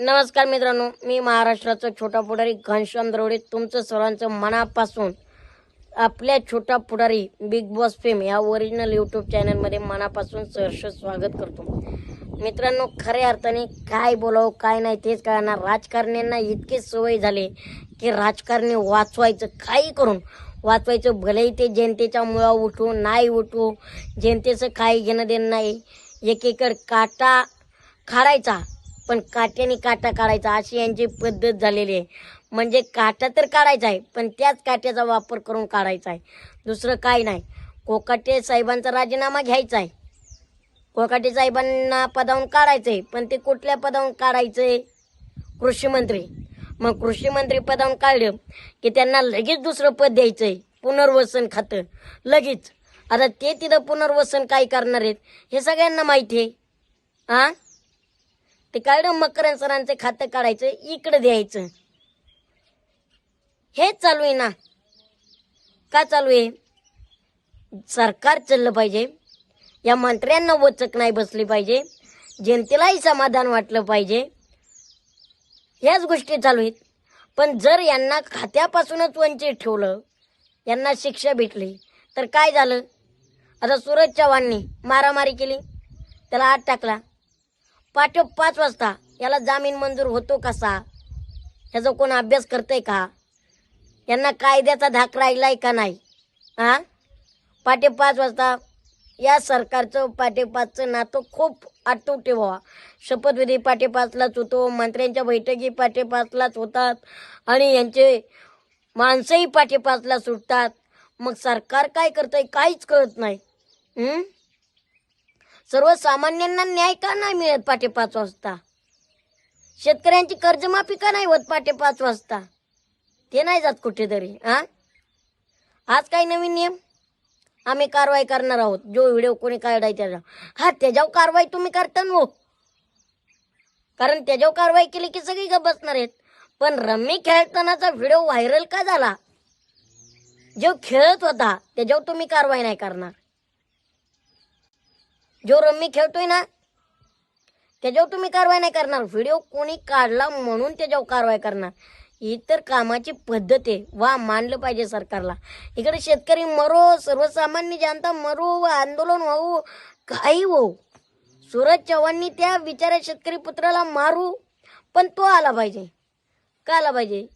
नमस्कार मित्रांनो मी महाराष्ट्राचा छोटा पुढारी घनश्याम दरोडे. तुमचं सर्वांचं मनापासून आपल्या Chhota Pudhari big boss fame या ओरिजिनल यूट्यूब चॅनलमध्ये मनापासून सहर्ष स्वागत करतो. मित्रांनो खऱ्या अर्थाने काय बोलावं काय नाही तेच कळणार. राजकारण्यांना इतकी सवय झाली की राजकारणी वाचवायचं काही करून वाचवायचं भलेही ते जनतेच्या मुळा उठू नाही उठू जनतेचं काही घेणं देणं नाही. एकीकडे काटा खाडायचा पण काट्याने काटा काढायचा अशी यांची पद्धत झालेली आहे. म्हणजे काटा तर काढायचा आहे पण त्याच काट्याचा वापर करून काढायचा आहे. दुसरं काय नाही. कोकाटे साहेबांचा राजीनामा घ्यायचा आहे. कोकाटे साहेबांना पदावून काढायचं आहे पण ते कुठल्या पदावून काढायचं आहे कृषी मंत्री. मग कृषी मंत्री पदावून काढलं की त्यांना लगेच दुसरं पद द्यायचं आहे पुनर्वसन खातं. लगेच. आता ते तिथं पुनर्वसन काय करणार आहेत हे सगळ्यांना माहिती आहे. हां ते काढलं मकरन सरांचं खातं काढायचं इकडं द्यायचं. हेच चालू आहे ना. का चालू आहे? सरकार चाललं पाहिजे. या मंत्र्यांना वचक नाही बसली पाहिजे. जनतेलाही समाधान वाटलं पाहिजे. ह्याच गोष्टी चालू आहेत. पण जर यांना खात्यापासूनच वंचित ठेवलं यांना शिक्षा भेटली तर काय झालं? आता सूरज चव्हाणनी मारामारी केली त्याला आत टाकला. पाठव पाच वाजता. याला जामीन मंजूर होतो कसा? ह्याचा कोण अभ्यास करतंय का? यांना कायद्याचा धाक राहिलाय का नाही? हा पाठे पाच वाजता या सरकारचं पाठेपाचचं नातं खूप आटून ठेवा शपथविधी पाटे पाचलाच होतो मंत्र्यांच्या बैठकी पाटे पाचलाच होतात आणि यांचे माणसंही पाटे पाचला सुटतात. मग सरकार काय करतंय काहीच कळत नाही. सर्वसामान्यांना न्याय का नाही मिळत पाटे पाच वाजता? शेतकऱ्यांची कर्जमाफी का नाही होत पाटे पाच वाजता? ते नाही जात कुठेतरी हा आज काय नवीन नियम? आम्ही कारवाई करणार आहोत. जो व्हिडिओ कोणी काढाय त्याचा. हा त्याच्यावर कारवाई तुम्ही करता ना हो. कारण त्याच्यावर कारवाई केली की सगळी का बसणार आहेत. पण रम्मी खेळतानाचा व्हिडिओ व्हायरल का झाला? जो खेळत होता त्याच्यावर तुम्ही कारवाई नाही करणार. जो रम्मी खेळतोय ना त्याच्यावर तुम्ही कारवाई नाही करणार. व्हिडिओ कोणी काढला म्हणून त्याच्यावर कारवाई करणार. ही तर कामाची पद्धत आहे. वा मानलं पाहिजे सरकारला. इकडे शेतकरी मरो सर्वसामान्य जनता मरो व आंदोलन होऊ काही हो सूरज चव्हाणनी त्या बिचाऱ्या शेतकरी पुत्राला मारू पण तो आला पाहिजे. का आला पाहिजे?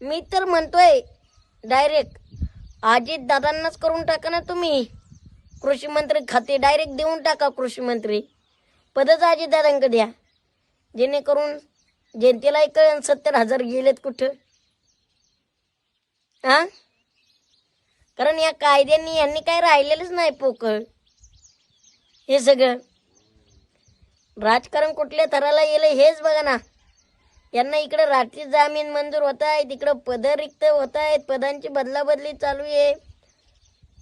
मी तर म्हणतोय डायरेक्ट. अजित दादांनाच करून टाका ना तुम्ही. कृषी मंत्री खाते डायरेक्ट देऊन टाका कृषी मंत्री. पदच द्या. जेणेकरून जनतेलाही कळण सत्तर हजार गेलेत कुठं. हा कारण या कायद्यांनी यांनी काय राहिलेलंच नाही पोकळ. हे सगळं. राजकारण कुठल्या थराला गेलं हेच बघा ना. यांना इकडे रात्री जामीन मंजूर होत आहे तिकडं पद रिक्त होत आहेत पदांची बदलाबदली चालू आहे.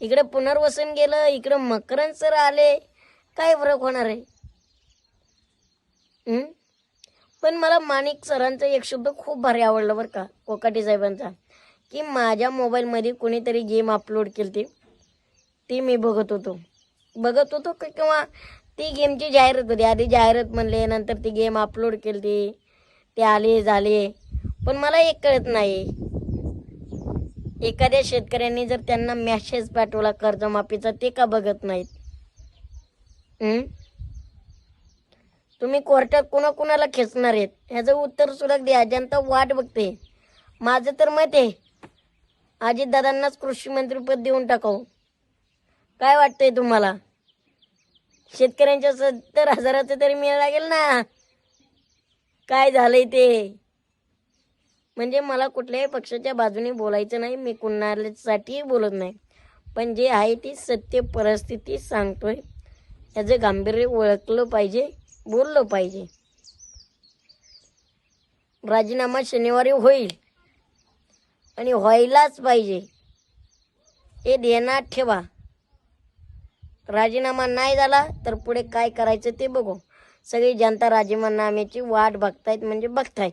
इकडे पुनर्वसन गेलं इकडं मकरन सर आले. काय फरक होणार आहे? पण मला माणिक सरांचा एक शब्द खूप भारी आवडला बरं का कोकाटे साहेबांचा. की माझ्या मोबाईलमध्ये कोणीतरी गेम अपलोड केली ती ती मी बघत होतो. बघत होतो की किंवा ती गेमची जाहिरात होती. आधी जाहिरात म्हणले नंतर ती गेम अपलोड केली ती ते आले झाले. पण मला एक कळत नाही. एखाद्या शेतकऱ्यांनी जर त्यांना मॅसेज पाठवला कर्जमाफीचा ते का बघत नाहीत? तुम्ही कोर्टात कुणाकुणाला खेचणार आहेत? ह्याचं उत्तर सुद्धा द्या. जनता वाट बघते. माझं तर मत आहे अजितदादांनाच कृषी मंत्रीपद देऊन टाकावं. काय वाटतंय तुम्हाला? शेतकऱ्यांच्या सत्तर हजाराचं तरी मिळ लागेल ना? काय झालंय ते? म्हणजे मला कुठल्याही पक्षाच्या बाजूने बोलायचं नाही मी कुणासाठी बोलत नाही. पण जे आहे ती सत्य परिस्थिती सांगतोय. याचं गांभीर्य ओळखलं पाहिजे बोललं पाहिजे. राजीनामा शनिवारी होईल आणि व्हायलाच पाहिजे. हे ध्यानात ठेवा. राजीनामा नाही झाला तर पुढे काय करायचं ते बघू. सगळी जनता राजीनाम्याची वाट बघतायत म्हणजे बघतायत.